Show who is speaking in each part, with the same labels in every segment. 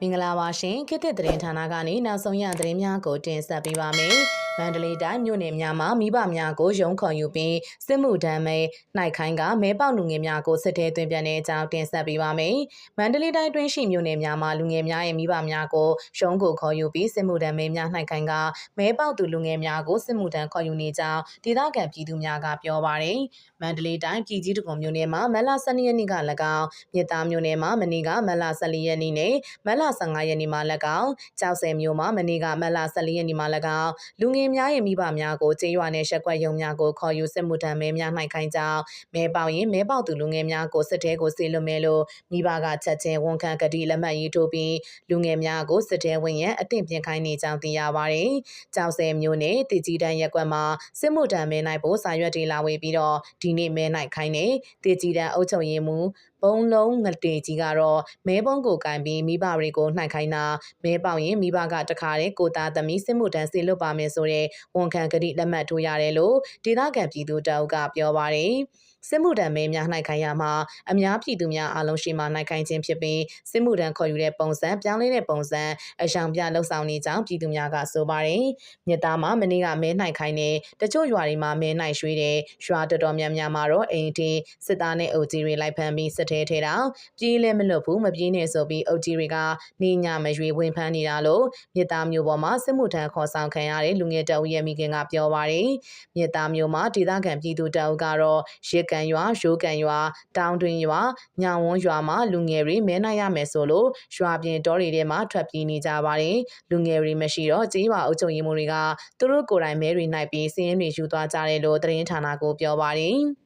Speaker 1: မင်္ဂလာပါရှင်ခေတ်သစ်သတင်းဌာနကနေနောက်ဆုံးရသတင်းများကိုတင်ဆက်ပေးပါမယ်။ မန္တလေးတိုင်းမြို့နယ်များမှာမိဘများကိုရုံးခေါ်ယူပြီးစစ်မှုထမ်းမဲနိုင်ခိုင်းကမဲပေါက်လူငယ်များကိုစစ်ထဲသွင်းပြန်တဲ့အကြောင်းတင်ဆက်ပေးပါမယ်။မန္တလေးတိုင်းတွင်းရှိမြို့နယ်များမှာလူငယ်များရဲ့မိဘများကိုရုံးကိုခေါ်ယူပြီးစစ်မှုထမ်းမဲများနိုင်ခိုင်းကမဲပေါက်သူလူငယ်များကိုစစ်မှုထမ်းခေါ်ယူနေကြောင်းဒေသခံပြည်သူများကပြောပါရယ်။မန္တလေးတိုင်းပြည်ကြီးတကုံမြို့နယ်မှာမလ12ရက်နေ့က၎င်းမြစ်သားမြို့နယ်မှာမနေ့ကမလ14ရက်နေ့နဲ့မလ15ရက်နေ့မှာ၎င်းကြောက်စဲမြို့မှာမနေ့ကမလ14ရက်နေ့မှာ၎င်းလူငယ်များရဲ့မိဘများကိုကျေးရွာနယ်ရှက်ကွက်ရုံများကိုခေါ်ယူစစ်မှုထမ်းမဲများနိုင်ခိုင်းကြောင်းမဲပေါရင်မဲပေါသူလူငယ်များကိုစစ်တဲကိုစေလွတ်မဲလို့မိဘကချက်ချင်းဝန်ခံကတိလက်မှတ်ရေးထိုးပြီးလူငယ်များကိုစစ်တဲဝင်ရန်အသင့်ပြင်ခိုင်းနေကြောင်းသိရပါတယ်။ကြောက်စဲမျိုးနဲ့တည်ကြည်တန်းရက်ကွက်မှာစစ်မှုထမ်းမဲနိုင်ဖို့စာရွက်တွေလာဝေပြီးတော့ဒီနေ့မဲနိုင်ခိုင်းနေတည်ကြည်တန်းအုပ်ချုပ်ရေးမှူး ပုံလုံးငတေကြီးကတော့မဲပုံးကိုကင်ပြီးမိဘတွေကိုနှိုက်ခိုင်းတာမဲပေါရင်မိဘကတခါတည်းကိုသားသမီးစစ်မှုထမ်းစေလွတ်ပါမယ်ဆိုတဲ့ဝန်ခံကတိလက်မှတ်ထိုးရတယ်လို့ဒေသခံပြည်သူတအုပ်ကပြောပါတယ်။ စစ်မှုထမ်းမဲများနိုင်ခိုင်ရမှာအများပြည်သူများအားလုံးရှိမှနိုင်ခိုင်ခြင်းဖြစ်ပြီးစစ်မှုထမ်းခေါ်ယူတဲ့ပုံစံပြောင်းလဲတဲ့ပုံစံအရှောင်ပြလှုပ်ဆောင်နေကြောင်းပြည်သူများကဆိုပါတယ်။မြစ်သားမှာမနေ့ကမဲနိုင်ခိုင်တဲ့တချို့ရွာတွေမှာမဲနိုင်ရွှေတဲ့ရွာတော်တော်များများမှာတော့အိမ်တီစစ်သားနဲ့အုပ်ကြီးတွေလိုက်ဖမ်းပြီးစစ်ထဲထဲတာပြေးလဲမလွတ်ဘူးမပြေးနဲ့ဆိုပြီးအုပ်ကြီးတွေကနေညမရွေဝင်ဖမ်းနေတာလို့မြစ်သားမျိုးပေါ်မှာစစ်မှုထမ်းခေါ်ဆောင်ခံရတဲ့လူငယ်တအုပ်ရဲ့မိခင်ကပြောပါတယ်။မြစ်သားမျိုးမှာဒေသခံပြည်သူတအုပ်ကတော့ရစ်ကန်ရွာရိုးကန်ရွာတောင်တွင်ရွာညောင်ဝန်းရွာမှာလူငယ်တွေမဲနိုင်ရမယ်ဆိုလို့ရွာပြင်တောတွေထဲမှာထွက်ပြေးနေကြပါတယ်လူငယ်တွေမရှိတော့ကြေးရွာအုပ်ချုပ်ရေးမှူးတွေကသူတို့ကိုယ်တိုင်မဲတွေနိုင်ပြီးစည်ရင်းတွေယူသွားကြတယ်လို့သတင်းဌာနကိုပြောပါတယ်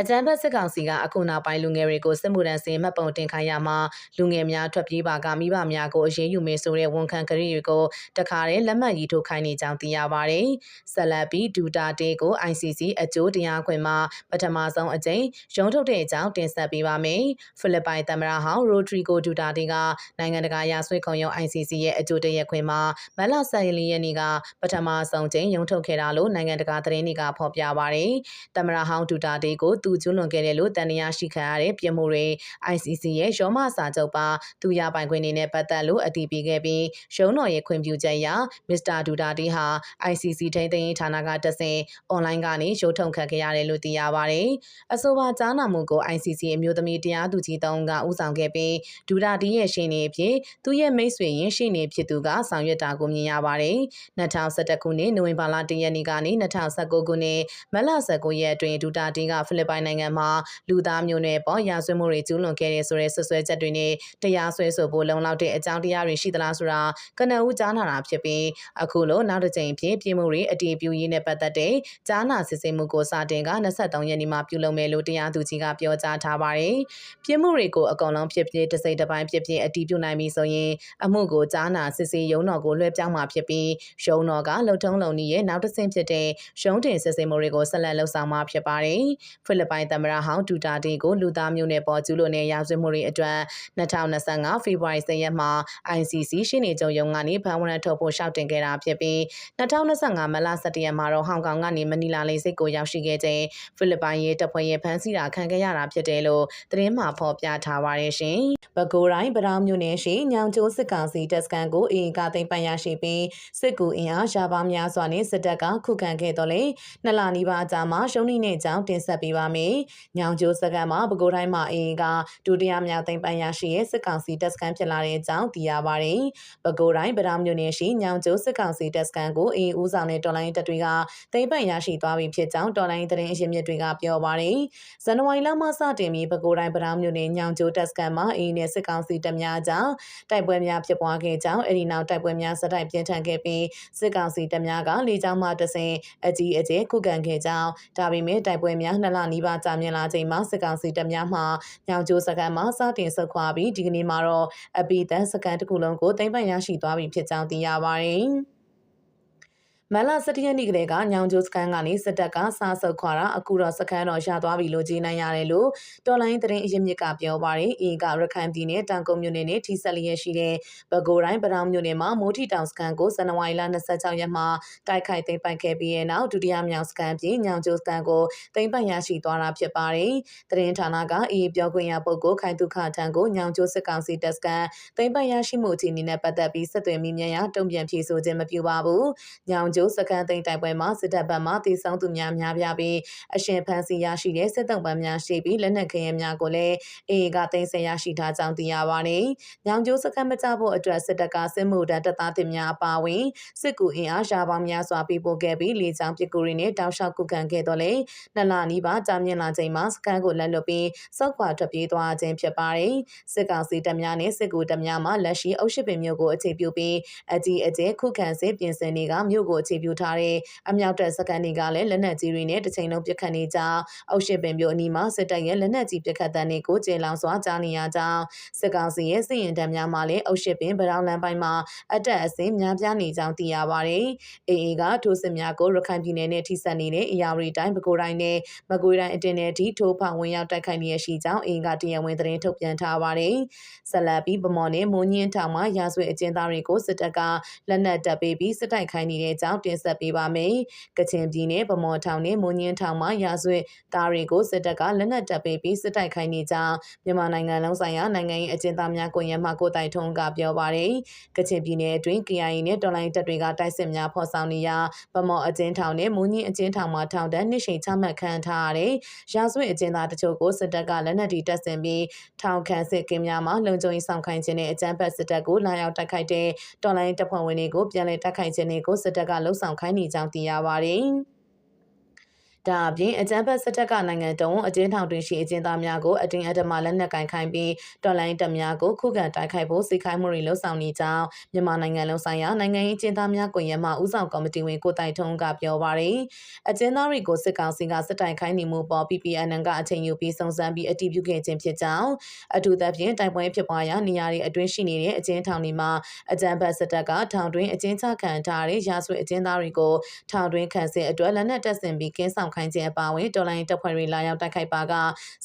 Speaker 1: အကြံဖက်စစ်ကောင်စီကအခုနောက်ပိုင်းလူငယ်တွေကိုစစ်မှုထမ်းစင်မှတ်ပုံတင်ခိုင်းရမှာလူငယ်များထွက်ပြေးပါကမိဘများကိုအရေးယူမယ်ဆိုတဲ့ဝန်ခံကတိတွေကိုတခါတည်းလက်မှတ်ရေးထိုးခိုင်းနေကြောင်းသိရပါတယ်။ဆက်လက်ပြီးဒူတာတေးကို ICC အကျိုးတရားခွင်မှာပထမဆုံးအကြိမ်ရုံးထုတ်တဲ့အကြောင်းတင်ဆက်ပေးပါမယ်။ဖိလစ်ပိုင်သမ္မတဟောင်းရိုဒရီဂိုဒူတာတေးကနိုင်ငံတကာရာဆွေးခုံရုံး ICC ရဲ့အကျိုးတရားခွင်မှာမလ14ရက်နေ့ကပထမဆုံးကြိမ်ရုံးထုတ်ခဲ့တာလို့နိုင်ငံတကာသတင်းတွေကဖော်ပြပါတယ်။သမ္မတဟောင်းဒူတာတေးကိုသူကျူးလွန်ခဲ့တယ်လို့တန်တရားရှိခံရတဲ့ပြစ်မှုတွေ ICC ရဲ့ရောမစာချုပ်ပါသူရပိုင်ခွင့်တွေနဲ့ပတ်သက်လို့အတည်ပြုခဲ့ပြီးရုံးတော်ရဲ့ခွင့်ပြုချက်အရမစ္စတာဒူတာတီဟာ ICC ထိန်းသိမ်းရေးဌာနကတဆင့်အွန်လိုင်းကနေရုံးထုတ်ခတ်ခဲ့ရတယ်လို့သိရပါတယ်။အဆိုပါကြားနာမှုကို ICC အမျိုးသမီးတရားသူကြီးတောင်းကဥဆောင်ခဲ့ပြီးဒူတာတီရဲ့ရှင်းနေဖြစ်သူရဲ့မိတ်ဆွေရင်းရှင်းနေဖြစ်သူကဆောင်ရွက်တာကိုမြင်ရပါတယ်။2011ခုနှစ်နိုဝင်ဘာလ1ရက်နေ့ကနေ2019ခုနှစ်မတ်လ19ရက်အတွင်းဒူတာတီကဖိလစ်ပိုင်နိုင်ငံမှာလူသားမျိုးနွယ်ပေါ်ရာဇဝတ်မှုတွေကျူးလွန်ခဲ့တဲ့ဆိုတဲ့ဆွဆွဲချက်တွေနဲ့တရားစွဲဆိုဖို့လုံလောက်တဲ့အကြောင်းတရားတွေရှိသလားဆိုတာကနဦးကြားနာတာဖြစ်ပြီးအခုလိုနောက်တစ်ကြိမ်ဖြစ်ပြည်မှုတွေအတည်ပြုရေးနဲ့ပတ်သက်တဲ့ကြားနာစစ်ဆေးမှုကိုစတင်က23ရက်နေ့မှာပြုလုပ်မယ်လို့တရားသူကြီးကပြောကြားထားပါတယ်။ပြည်မှုတွေကိုအကောင်လုံးဖြစ်ဖြစ်တစ်စိတ်တစ်ပိုင်းဖြစ်ဖြစ်အတည်ပြုနိုင်ပြီဆိုရင်အမှုကိုကြားနာစစ်ဆေးရုံးတော်ကိုလွှဲပြောင်းမှာဖြစ်ပြီးရုံးတော်ကလုံထုံးလုံနည်းရဲ့နောက်တစ်ဆင့်ဖြစ်တဲ့ရုံးတင်စစ်ဆေးမှုတွေကိုဆက်လက်လှုပ်ဆောင်မှာဖြစ်ပါတယ်။ဖိလစ်ပိုင်သမ္မတဟောင်းဒူတာတီကိုလူသားမျိုးနဲ့ပေါ်ကျူးလွန်တဲ့ရာဇဝတ်မှုတွေအတွက်2025ဖေဖော်ဝါရီလရက်မှာ ICC ရှင်းနေကြုံရုံကနေဖမ်းဝရမ်းထုတ်ဖို့ရှောက်တင်ခဲ့တာဖြစ်ပြီး2025မလ17ရက်မှာတော့ဟောင်ကောင်ကနေမနီလာလေဆိပ်ကိုရောက်ရှိခဲ့တဲ့ဖိလစ်ပိုင်ရဲ့တပ်ဖွဲ့ရဲ့ဖမ်းဆီးတာခံခဲ့ရတာဖြစ်တယ်လို့သတင်းမှာဖော်ပြထားပါတယ်ရှင်။ပဲခူးတိုင်းဗရောင်းမြို့နယ်ရှိညောင်ကျိုးစစ်ကောင်စီတပ်စခန်းကိုအင်ကသိမ်းပန်ရရှိပြီးစစ်ကူအင်အားရှားပါများစွာနဲ့စစ်တပ်ကခုခံခဲ့တော်လဲနှစ်လနီးပါးအကြာမှာရှုံးနိနဲ့ကြောင်းတင်ဆက်ပေးပါမယ်။ညောင်ကျိုးစခန်းမှာပဲခူးတိုင်းမှာအင်ကဒုတိယမြောက်သိမ်းပန်ရရှိရဲ့စစ်ကောင်စီတပ်စခန်းဖြစ်လာတဲ့အကြောင်းသိရပါတယ်။ပဲခူးတိုင်းဗရောင်းမြို့နယ်ရှိညောင်ကျိုးစစ်ကောင်စီတပ်စခန်းကိုအင်ဦးဆောင်တဲ့တော်လိုင်းတပ်တွေကသိမ်းပန်ရရှိသွားပြီဖြစ်ကြောင်းတော်လိုင်းသတင်းအရင်းမြစ်တွေကပြောပါတယ်။ဇန်နဝါရီလမှစတင်ပြီးပဲခူးတိုင်းဗရောင်းမြို့နယ်ညောင်ကျိုးတပ်စခန်းမှာအင်နဲ့စစ်ကောင်စီတပ်များကြောင့်တိုက်ပွဲများဖြစ်ပွားခဲ့ကြောင်းအဲဒီနောက်တိုက်ပွဲများစတိုက်ပြင်းထန်ခဲ့ပြီးစစ်ကောင်စီတပ်များကလေကြောင်းမှတဆင်အကြီးအကျယ်ခုခံခဲ့ကြောင်းဒါပေမဲ့တိုက်ပွဲများနှစ်လနီးပါးကြာမြင့်လာချိန်မှာစစ်ကောင်စီတပ်များမှညောင်ကျိုးစခန်းမှာစတင်ဆုတ်ခွာပြီးဒီကနေ့မှာတော့အပိသန်စခန်းတစ်ခုလုံးကိုသိမ်းပိုက်ရရှိသွားပြီဖြစ်ကြောင်းသိရပါတယ်။ မမန်လာ17ရက်နေ့ကလေးကညောင်ကျိုးစကန်ကနေစစ်တပ်ကစားဆုပ်ခွာတာအခုတော့စကန်တော်ရသွားပြီလို့ကြေးနိုင်ရတယ်လို့တော်လိုင်းသတင်းအရင်းမြစ်ကပြောပါတယ်။အင်းကရခိုင်ပြည်နယ်တောင်ကုန်းမြို့နယ်နဲ့ထိဆက်လျက်ရှိတဲ့ဘကိုတိုင်းပရောင်မြို့နယ်မှာမိုးထီတောင်စကန်ကိုဇန်နဝါရီလ26ရက်မှာတိုက်ခိုက်သိမ်းပိုက်ခဲ့ပြီးတဲ့နောက်ဒုတိယမြောက်စကန်ပြည်ညောင်ကျိုးစကန်ကိုသိမ်းပိုက်ရရှိသွားတာဖြစ်ပါတယ်။သတင်းဌာနကအေးပြောခွင့်ရပုဂ္ဂိုလ်ခိုင်တုခထံကိုညောင်ကျိုးစစ်ကောင်စီတပ်စကန်သိမ်းပိုက်ရရှိမှုအခြေအနေနဲ့ပတ်သက်ပြီးဆက်သွယ်မိမြန်ရတုံ့ပြန်ဖြေဆိုခြင်းမပြုပါဘူး။ညောင်ကျိုးစကန်သိမ်းတိုက်ပွဲမှာစစ်တပ်ဘက်မှတည်ဆောင်သူများများပြားပြီးအရှင်ဖန်စီရရှိတဲ့စစ်တုံးပန်းများရှိပြီးလက်နက်ခဲယမ်းများကိုလည်းအေးကသိမ်းဆည်းရရှိထားကြောင်းသိရပါတယ်။ညောင်ကျိုးစကန်မကြဖို့အတွက်စစ်တပ်ကစစ်မှုထမ်းတပ်သားတင်များအပါအဝင်စစ်ကူအင်အားရှားပေါင်းများစွာပေးပို့ခဲ့ပြီးလေကြောင်းပစ်ကူတွေနဲ့တောက်လျှောက်ကုကန်ခဲ့တော့လေနှစ်လနီးပါးကြာမြင့်လာချိန်မှာစကန်ကိုလက်လွတ်ပြီးစောက်ခွာထွက်ပြေးသွားခြင်းဖြစ်ပါတယ်။စစ်ကောင်စီတပ်များနဲ့စစ်ကူတပ်များမှလက်ရှိအုပ်ရှိပင်မြို့ကိုအခြေပြုပြီးအကြီးအကျယ်ခုခံစစ်ပြင်ဆင်တွေကမြို့ကိုအခြေပြုထားတဲ့အမြောက်တပ်စကန်တွေကလည်းလက်နက်ကြီးတွေနဲ့တစ်ချိန်လုံးပစ်ခတ်နေကြအုပ်ရှိပင်မြို့အနီးမှာစစ်တပ်ရဲ့လက်နက်ကြီးပစ်ခတ်တဲ့နေကိုကျေလောင်စွာကြားနေရကြောင်းစစ်ကောင်စီရဲ့စစ်ရင်တပ်များမှလည်းအုပ်ရှိပင်ဗရောင်းလမ်းပိုင်းမှာအတက်အဆင်းများပြားနေကြောင်းသိရပါတယ်။အေအေကထိုးစစ်များကိုရခိုင်ပြည်နယ်နဲ့ထိစပ်နေတဲ့အရာရီတိုင်းပဲခူးတိုင်းနဲ့မကွေးတိုင်းအတင်းနဲ့အထိထိုးဖောက်ဝင်ရောက်တိုက်ခိုက်နေရရှိကြောင်းအေအေကတရားဝင်သတင်းထုတ်ပြန်ထားပါတယ်။ဆက်လက်ပြီးဗမော်နဲ့မွန်ညင်းထောင်မှာရာဇဝတ်အကျဉ်းသားတွေကိုစစ်တပ်ကလက်နက်တပ်ပေးပြီးစစ်တိုက်ခိုင်းနေတဲ့ကြောင်းတင်ဆက်ပေးပါမယ်။ကချင်ပြည်နယ်ဗမော်ထောင်နဲ့မွန်ညင်းထောင်မှာရာဇဝတ်သားတွေကိုစစ်တပ်ကလက်နက်တပ်ပေးပြီးစစ်တိုက်ခိုင်းနေကြောင်းမြန်မာနိုင်ငံလုံးဆိုင်ရာနိုင်ငံရေးအကျဉ်းသားများကွန်ရက်မှကိုတိုင်ထုံးကပြောပါတယ်။ကချင်ပြည်နယ်အတွင်း KIA နဲ့တော်လိုင်းတပ်တွေကတိုက်စစ်များဖော်ဆောင်နေရာဗမော်အကျဉ်းထောင်နဲ့မွန်ညင်းအကျဉ်းထောင်မှာထောင်ဒဏ်နှစ်ရှိန်ချမှတ်ခံထားရတဲ့ရာဇဝတ်အကျဉ်းသားတချို့ကိုစစ်တပ်ကလက်နက်တီတပ်ဆင်ပြီးထောင်ခံစစ်ကင်းများမှာလုံခြုံရေးဆောင်ခိုင်းခြင်းနဲ့အကြမ်းဖက်စစ်တပ်ကိုလာရောက်တိုက်ခိုက်တဲ့တော်လိုင်းတပ်ဖွဲ့ဝင်တွေကိုပြန်လည်တိုက်ခိုက်ခြင်းတွေကိုစစ်တပ်ကလှုံ့ဆော်ခိုင်းနေကြောင်းသိရပါတယ်။ ဒါအပြင်အကြမ်းဖက်စစ်တပ်ကနိုင်ငံတုံးအကျဉ်းထောင်တွင်ရှိအကျဉ်းသားများကိုအတင်းအဓမ္မလက်နက်ကင်ခိုင်းပြီးတော်လိုင်းတပ်များကိုခုခံတိုက်ခိုက်ဖို့စိတ်ခိုင်းမှုတွေလှုံ့ဆော်နေကြောင်းမြန်မာနိုင်ငံလုံးဆိုင်ရာနိုင်ငံရေးအကျဉ်းသားများကွန်ရက်မှဦးဆောင်ကော်မတီဝင်ကိုတိုင်ထုံးကပြောပါရယ်အကျဉ်းသားတွေကိုစစ်ကောင်စီကစစ်တိုင်ခိုင်းနေမှုပေါ် PPN ကအချိန်ယူပြီးစုံစမ်းပြီးအတည်ပြုခဲ့ခြင်းဖြစ်ကြောင်းအထူးသဖြင့်တိုက်ပွဲဖြစ်ပွားရာနေရာတွေအတွင်းရှိနေတဲ့အကျဉ်းထောင်တွေမှာအကြမ်းဖက်စစ်တပ်ကထောင်တွင်းအကျဉ်းချခံထားတဲ့ရာဇဝတ်အကျဉ်းသားတွေကိုထောင်တွင်းခံစစ်အတွက်လက်နက်တပ်ဆင်ပြီးကင်းဆောင်ခိုင်းခြင်းအပါအဝင်တော်လိုင်းတပ်ဖွဲ့တွေလာရောက်တိုက်ခိုက်ပါက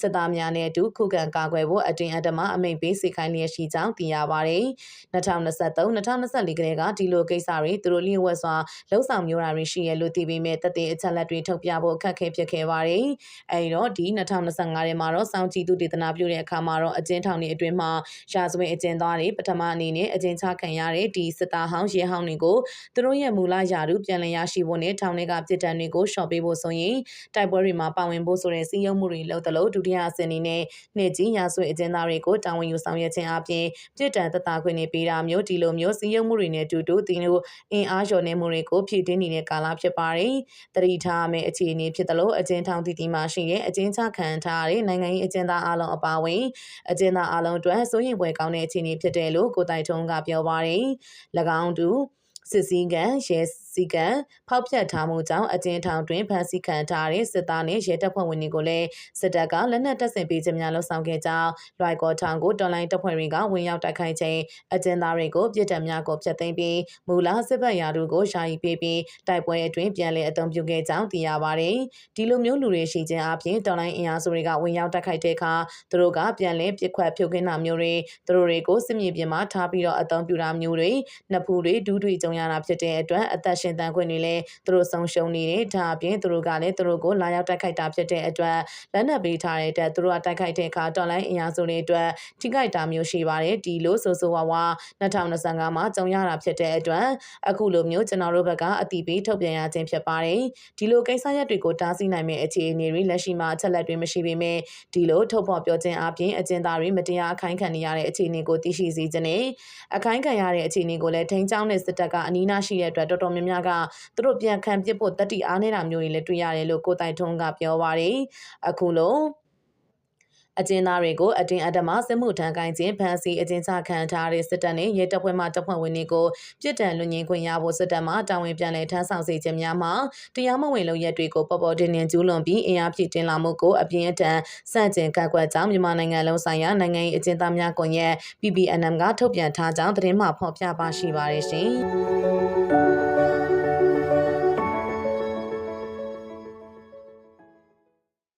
Speaker 1: စစ်သားများနဲ့အတူခုခံကာကွယ်ဖို့အတင်းအဓမ္မအမိန့်ပေးစီခိုင်းလျက်ရှိကြောင်းသိရပါတယ်။2023-2024ကလေးကဒီလိုကိစ္စတွေသူတို့လျှို့ဝှက်စွာလှုပ်ဆောင်မျိုးတာတွေရှိရလို့သိပေမဲ့တသက်အချက်လက်တွေထုတ်ပြဖို့အခက်အခဲဖြစ်ခဲ့ပါတယ်။အဲဒီတော့ဒီ2025ထဲမှာတော့စောင့်ကြည့်သူဒေသနာပြုတဲ့အခါမှာတော့အကျဉ်းထောင်တွေအတွင်းမှာရာဇဝင်အကျဉ်းသားတွေပထမအနေနဲ့အကျဉ်းချခံရတဲ့ဒီစစ်သားဟောင်းရဲဟောင်းတွေကိုသူတို့ရဲ့မူလယာရုပြန်လည်ရရှိဖို့နဲ့ထောင်တွေကပြည်တံတွေကိုရှော့ပေးဖို့ဆိုရင်တိုက်ပွဲတွေမှာပါဝင်ဖို့ဆိုတဲ့စီးရုံမှုတွေလုပ်သလိုဒုတိယအဆင့်အနေနဲ့နှစ်ကြီးရာဇဝတ်အကျဉ်းသားတွေကိုတာဝန်ယူဆောင်ရွက်ခြင်းအပြင်ပြည်တံသက်သာခွင့်တွေပေးတာမျိုးဒီလိုမျိုးစီးရုံမှုတွေနဲ့တူတူတင်တို့အင်အားလျော်နေမှုတွေကိုဖြည့်တင်းနေတဲ့ကာလဖြစ်ပါတယ်။တတိထားမယ့်အခြေအနေဖြစ်သလိုအကျဉ်းထောင်တည်တည်မှရှိတဲ့အကျဉ်းချခံထားတဲ့နိုင်ငံရေးအကျဉ်းသားအလုံးအပါအဝင်အကျဉ်းသားအလုံးအတွက်စိုးရိမ်ဖွယ်ကောင်းတဲ့အခြေအနေဖြစ်တယ်လို့ကိုတိုင်ထုံးကပြောပါတယ်။၎င်းတူစစ်စည်းကံရဲစည်းကံဖောက်ဖျက်ထားမှုကြောင့်အကျဉ်းထောင်တွင်ဖမ်းဆီးခံထားတဲ့စစ်သားနဲ့ရဲတပ်ဖွဲ့ဝင်တွေကိုလည်းစစ်တပ်ကလက်နက်တပ်ဆင်ပေးခြင်းများလှုံ့ဆော်ခဲ့ကြောင်းလွိုက်ကော်ထောင်ကိုတော်လိုင်းတပ်ဖွဲ့တွေကဝင်ရောက်တိုက်ခိုက်ခြင်းအကျဉ်းသားတွေကိုပြည်ထံများကိုဖျက်သိမ်းပြီးမူလစစ်ဘက်ရာထူးကိုရှာယီပေးပြီးတိုက်ပွဲအတွင်းပြန်လည်အသုံးပြုခဲ့ကြောင်းသိရပါတယ်။ဒီလိုမျိုးလူတွေရှိခြင်းအပြင်တော်လိုင်းအင်အားစုတွေကဝင်ရောက်တိုက်ခိုက်တဲ့အခါသူတို့ကပြန်လည်ပြစ်ခွက်ဖြုတ်ခင်းတာမျိုးတွေသူတို့တွေကိုစစ်မြေပြင်မှာထားပြီးတော့အသုံးပြုတာမျိုးတွေနှစ်ဖူးတွေဒူးတွေကြုံရတာဖြစ်တဲ့အတွက်အသက်ရှင်တန်ခွင့်တွေလည်းသူတို့ဆုံးရှုံးနေတယ်ဒါအပြင်သူတို့ကလည်းသူတို့ကိုလာရောက်တိုက်ခိုက်တာဖြစ်တဲ့အတွက်လက်နက်ပေးထားတဲ့အတွက်သူတို့ကတိုက်ခိုက်တဲ့အခါတော်လိုင်းအင်အားစုတွေအတွက်ထိခိုက်တာမျိုးရှိပါတယ်ဒီလိုဆိုဆိုဝါဝါ2025မှာကြုံရတာဖြစ်တဲ့အတွက်အခုလိုမျိုးကျွန်တော်တို့ဘက်ကအတိပေးထုတ်ပြန်ရခြင်းဖြစ်ပါတယ်ဒီလိုကိစ္စရပ်တွေကိုတားဆီးနိုင်မယ့်အခြေအနေတွေလက်ရှိမှာအချက်လက်တွေမရှိပေမဲ့ဒီလိုထုတ်ဖော်ပြောခြင်းအပြင်အကျဉ်းသားတွေမတရားအခိုင်းခံနေရတဲ့အခြေအနေကိုသိရှိစေခြင်းနဲ့အခိုင်းခံရတဲ့အခြေအနေကိုလည်းထိန်းချောင်းတဲ့စစ်တပ်ကအနီးနားရှိတဲ့အတွက်တော်တော်များများကသူတို့ပြန်ခံပစ်ဖို့တတိအားနေတာမျိုးတွေလည်းတွေ့ရတယ်လို့ကိုတိုင်ထွန်းကပြောပါတယ်အခုလုံးအကျဉ်းသားတွေကိုအတင်းအဓမ္မစစ်မှုထမ်းကိုင်းခြင်းဖမ်းဆီးအကျဉ်းချခံထားတဲ့စစ်တပ်နဲ့ရဲတပ်ဖွဲ့မှတပ်ဖွဲ့ဝင်တွေကိုပြစ်ဒဏ်လွန်ငင်းခွင့်ရဖို့စစ်တပ်မှတာဝန်ပြန်လည်ထမ်းဆောင်စေခြင်းများမှာတရားမဝင်လုပ်ရက်တွေကိုပေါ်ပေါ်တင်တင်ကျူးလွန်ပြီးအင်အားဖြည့်တင်လာမှုကိုအပြင်းအထန်စန့်ကျင်ကန့်ကွက်ကြောင်းမြန်မာနိုင်ငံလုံးဆိုင်ရာနိုင်ငံရေးအကျဉ်းသားများကွန်ရက် PPNM ကထုတ်ပြန်ထားကြောင်းသတင်းမှဖော်ပြပါရှိပါတယ်ရှင်။